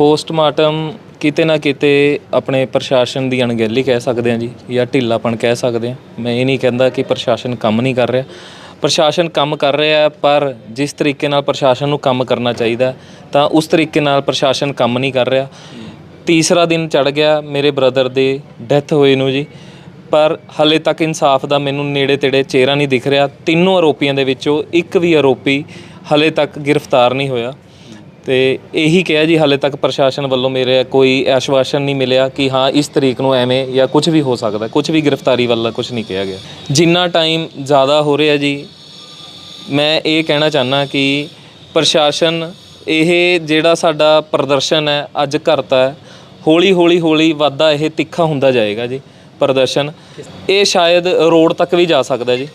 Postmortem ਕਿਤੇ ਨਾ ਕਿਤੇ ਆਪਣੇ ਪ੍ਰਸ਼ਾਸਨ ਦੀ ਅਣਗਹਿਲੀ ਕਹਿ ਸਕਦੇ ਹਾਂ ਜੀ, ਜਾਂ ਢਿੱਲਾਪਣ ਕਹਿ ਸਕਦੇ ਹਾਂ। ਮੈਂ ਇਹ ਨਹੀਂ ਕਹਿੰਦਾ ਕਿ ਪ੍ਰਸ਼ਾਸਨ ਕੰਮ ਨਹੀਂ ਕਰ ਰਿਹਾ। ਪ੍ਰਸ਼ਾਸਨ ਕੰਮ ਕਰ ਰਿਹਾ ਪਰ ਜਿਸ ਤਰੀਕੇ ਨਾਲ ਪ੍ਰਸ਼ਾਸਨ ਨੂੰ ਕੰਮ ਕਰਨਾ ਚਾਹੀਦਾ, ਤਾਂ ਉਸ ਤਰੀਕੇ ਨਾਲ ਪ੍ਰਸ਼ਾਸਨ ਕੰਮ ਨਹੀਂ ਕਰ ਰਿਹਾ। ਤੀਸਰਾ ਦਿਨ ਚੜ ਗਿਆ ਮੇਰੇ ਬ੍ਰਦਰ ਦੇ ਡੈਥ ਹੋਏ ਨੂੰ ਜੀ, ਪਰ ਹਲੇ ਤੱਕ ਇਨਸਾਫ ਦਾ ਮੈਨੂੰ ਨੇੜੇ ਤੇੜੇ ਚਿਹਰਾ ਨਹੀਂ ਦਿਖ ਰਿਹਾ। ਤਿੰਨੋਂ ਆਰੋਪੀਆਂ ਦੇ ਵਿੱਚੋਂ ਇੱਕ ਵੀ ਆਰੋਪੀ ਹਲੇ ਤੱਕ ਗ੍ਰਿਫਤਾਰ ਨਹੀਂ ਹੋਇਆ। ਤੇ ਇਹੀ ਕਿਹਾ ਜੀ, ਹਾਲੇ ਤੱਕ ਪ੍ਰਸ਼ਾਸਨ ਵੱਲੋਂ ਮੇਰੇ ਕੋਈ ਆਸ਼ਵਾਸਨ ਨਹੀਂ ਮਿਲਿਆ ਕਿ ਹਾਂ, ਇਸ ਤਰੀਕ ਨੂੰ ਐਵੇਂ ਜਾਂ ਕੁਝ ਵੀ ਹੋ ਸਕਦਾ ਕੁਝ ਵੀ ਗ੍ਰਿਫਤਾਰੀ ਵੱਲ ਕੁਝ ਨਹੀਂ ਕਿਹਾ ਗਿਆ। ਜਿੰਨਾ ਟਾਈਮ ਜ਼ਿਆਦਾ ਹੋ ਰਿਹਾ ਜੀ, ਮੈਂ ਇਹ ਕਹਿਣਾ ਚਾਹਨਾ ਕਿ ਪ੍ਰਸ਼ਾਸਨ ਇਹ ਜਿਹੜਾ ਸਾਡਾ ਪ੍ਰਦਰਸ਼ਨ ਹੈ, ਅੱਜ ਕਰਤਾ ਹੌਲੀ ਹੌਲੀ ਹੌਲੀ ਵਾਧਾ ਇਹ ਤਿੱਖਾ ਹੁੰਦਾ ਜਾਏਗਾ ਜੀ ਪ੍ਰਦਰਸ਼ਨ। ਇਹ ਸ਼ਾਇਦ ਰੋਡ ਤੱਕ ਵੀ ਜਾ ਸਕਦਾ ਜੀ।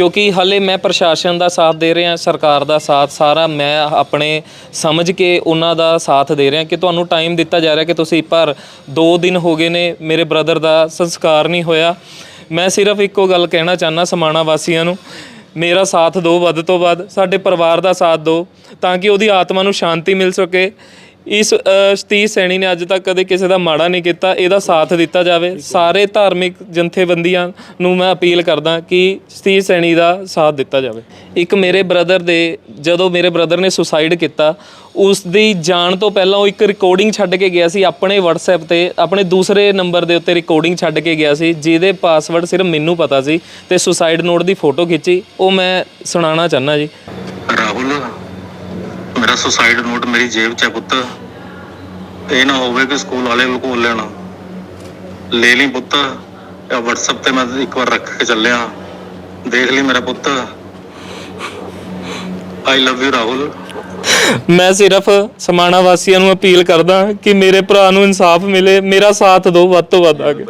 ਕਿਉਂਕਿ ਹਲੇ ਮੈਂ ਪ੍ਰਸ਼ਾਸਨ ਦਾ ਸਾਥ ਦੇ ਰਿਹਾ, ਸਰਕਾਰ ਦਾ ਸਾਥ ਸਾਰਾ ਮੈਂ ਆਪਣੇ ਸਮਝ ਕੇ ਉਹਨਾਂ ਦਾ ਸਾਥ ਦੇ ਰਿਹਾ ਕਿ ਤੁਹਾਨੂੰ ਟਾਈਮ ਦਿੱਤਾ ਜਾ ਰਿਹਾ ਕਿ ਤੁਸੀਂ ਪਰ 2 ਦਿਨ ਹੋ ਗਏ ਨੇ ਮੇਰੇ ਬ੍ਰਦਰ ਦਾ ਸੰਸਕਾਰ ਨਹੀਂ ਹੋਇਆ। ਮੈਂ ਸਿਰਫ ਇੱਕੋ ਗੱਲ ਕਹਿਣਾ ਚਾਹਨਾ ਸਮਾਣਾ ਵਾਸੀਆਂ ਨੂੰ, ਮੇਰਾ ਸਾਥ ਦਿਓ ਵੱਧ ਤੋਂ ਵੱਧ, ਸਾਡੇ ਪਰਿਵਾਰ ਦਾ ਸਾਥ ਦਿਓ ਤਾਂ ਕਿ ਉਹਦੀ ਆਤਮਾ ਨੂੰ ਸ਼ਾਂਤੀ ਮਿਲ ਸਕੇ। ਇਸ ਅ, ਸਤੀਸ਼ ਸੈਣੀ ਨੇ ਅੱਜ ਤੱਕ ਕਦੇ ਕਿਸੇ ਦਾ ਮਾੜਾ ਨਹੀਂ ਕੀਤਾ ਇਹਦਾ ਸਾਥ ਦਿੱਤਾ ਜਾਵੇ। ਸਾਰੇ ਧਾਰਮਿਕ ਜਥੇਬੰਦੀਆਂ ਨੂੰ ਮੈਂ ਅਪੀਲ ਕਰਦਾ ਕਿ ਸਤੀਸ਼ ਸੈਣੀ ਦਾ ਸਾਥ ਦਿੱਤਾ ਜਾਵੇ। ਇੱਕ ਮੇਰੇ ਬ੍ਰਦਰ ਦੇ ਜਦੋਂ ਮੇਰੇ ਬ੍ਰਦਰ ਨੇ ਸੁਸਾਈਡ ਕੀਤਾ ਉਸ ਦੀ ਜਾਣ ਤੋਂ ਪਹਿਲਾਂ ਉਹ ਇੱਕ ਰਿਕਾਰਡਿੰਗ ਛੱਡ ਕੇ ਗਿਆ ਸੀ ਆਪਣੇ WhatsApp ਤੇ ਆਪਣੇ ਦੂਸਰੇ ਨੰਬਰ ਦੇ ਉੱਤੇ ਰਿਕਾਰਡਿੰਗ ਛੱਡ ਕੇ ਗਿਆ ਸੀ ਜਿਹਦੇ ਪਾਸਵਰਡ ਸਿਰਫ ਮੈਨੂੰ ਪਤਾ ਸੀ ਤੇ ਸੁਸਾਈਡ ਨੋਟ ਦੀ ਫੋਟੋ ਖਿੱਚੀ ਉਹ ਮੈਂ ਸੁਣਾਉਣਾ ਚਾਹਨਾ ਜੀ। ਮੇਰਾ ਸੁਸਾਈਡ ਨੋਟ ਮੇਰੀ ਜੇਬ 'ਚ ਹੈ ਪੁੱਤ। ਇਹ ਨਾ ਹੋਵੇ ਕਿ ਸਕੂਲ ਵਾਲੇ ਲੁਕੋ ਲੈਣ। ਲੈ ਲਈ ਪੁੱਤ। ਇਹ WhatsApp ਤੇ ਮੈਂ ਇੱਕ ਵਾਰ ਰੱਖ ਕੇ ਚੱਲਿਆ। ਦੇਖ ਲਈ ਮੇਰਾ ਪੁੱਤ। I love you Rahul. ਮੈਂ ਸਿਰਫ ਸਮਾਣਾ ਵਾਸੀਆਂ ਨੂੰ ਅਪੀਲ ਕਰਦਾ ਕਿ ਮੇਰੇ ਭਰਾ ਨੂੰ ਇਨਸਾਫ ਮਿਲੇ। ਮੇਰਾ ਸਾਥ ਦਿਓ ਵੱਧ ਤੋਂ ਵੱਧ ਆ ਕੇ